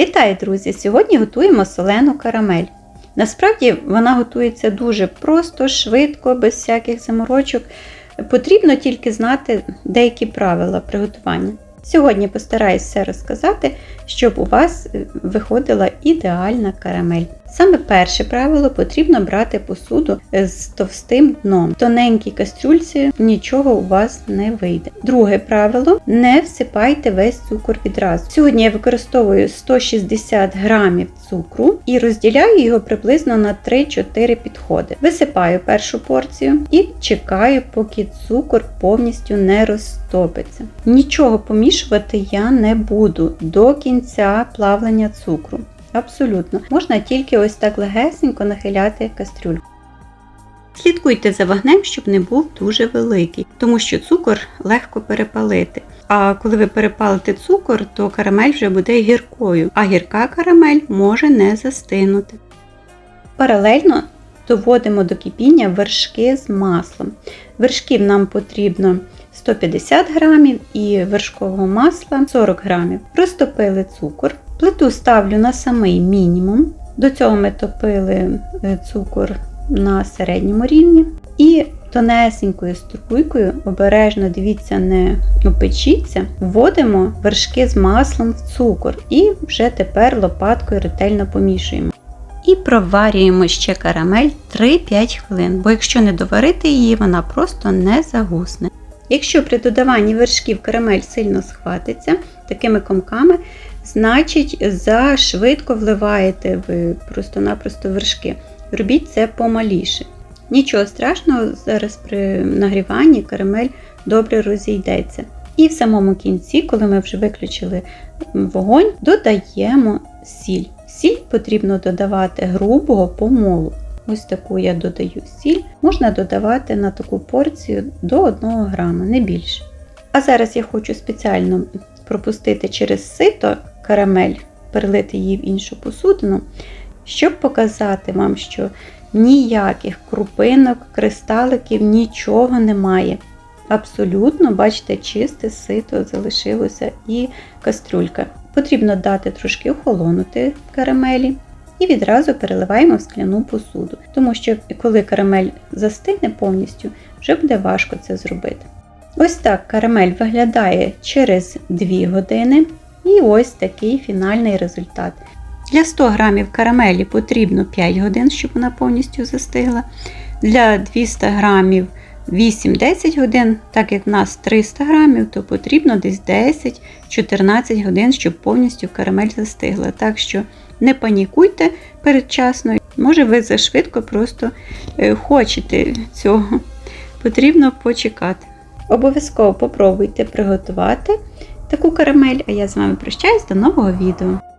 Вітаю, друзі! Сьогодні готуємо солену карамель. Насправді вона готується дуже просто, швидко, без всяких заморочок. Потрібно тільки знати деякі правила приготування. Сьогодні постараюсь все розказати, щоб у вас е, виходила ідеальна карамель. Саме перше правило потрібно брати посуду з товстим дном. В тоненькій кастрюльці нічого у вас не вийде. Друге правило не всипайте весь цукор відразу. Сьогодні я використовую 160 грамів цукру і розділяю його приблизно на 3-4 підходи. Висипаю першу порцію і чекаю, поки цукор повністю не розтопиться. Нічого помішувати я не буду до кінця плавлення цукру. Абсолютно. Можна тільки ось так легесенько нахиляти кастрюльку. Слідкуйте за вогнем, щоб не був дуже великий, тому що цукор легко перепалити. А коли ви перепалите цукор, то карамель вже буде гіркою, а гірка карамель може не застинути. Паралельно доводимо до кипіння вершки з маслом. Вершків нам потрібно 150 грамів і вершкового масла 40 грамів. Розтопили цукор. Плиту ставлю на самий мінімум. До цього ми топили е, цукор на середньому рівні. І тонесенькою струйкою, обережно дивіться, не опечіться, вводимо вершки з маслом в цукор і вже тепер лопаткою ретельно помішуємо. І проварюємо ще карамель 3-5 хвилин, бо якщо не доварити її, вона просто не загусне. Якщо при додаванні вершків карамель сильно схватиться такими комками, значить зашвидко вливаєте ви просто-напросто вершки. Робіть це помаліше. Нічого страшного, зараз при нагріванні карамель добре розійдеться. І в самому кінці, коли ми вже виключили вогонь, додаємо сіль. Сіль потрібно додавати грубого помолу. Ось таку я додаю сіль, можна додавати на таку порцію до 1 грама, не більше. А зараз я хочу спеціально пропустити через сито карамель, перелити її в іншу посудину, щоб показати вам, що ніяких крупинок, кристаликів, нічого немає. Абсолютно, бачите, чисте сито залишилося і кастрюлька. Потрібно дати трошки охолонути карамелі і відразу переливаємо в скляну посуду, тому що коли карамель застигне повністю, вже буде важко це зробити. Ось так карамель виглядає через 2 години, і ось такий фінальний результат. Для 100 г карамелі потрібно 5 годин, щоб вона повністю застигла. Для 200 г 8-10 годин, так як в нас 300 г, то потрібно десь 10-14 годин, щоб повністю карамель застигла. Так що не панікуйте передчасно, може ви зашвидко просто е, хочете цього. Потрібно почекати. Обов'язково попробуйте приготувати таку карамель, а я з вами прощаюсь до нового відео.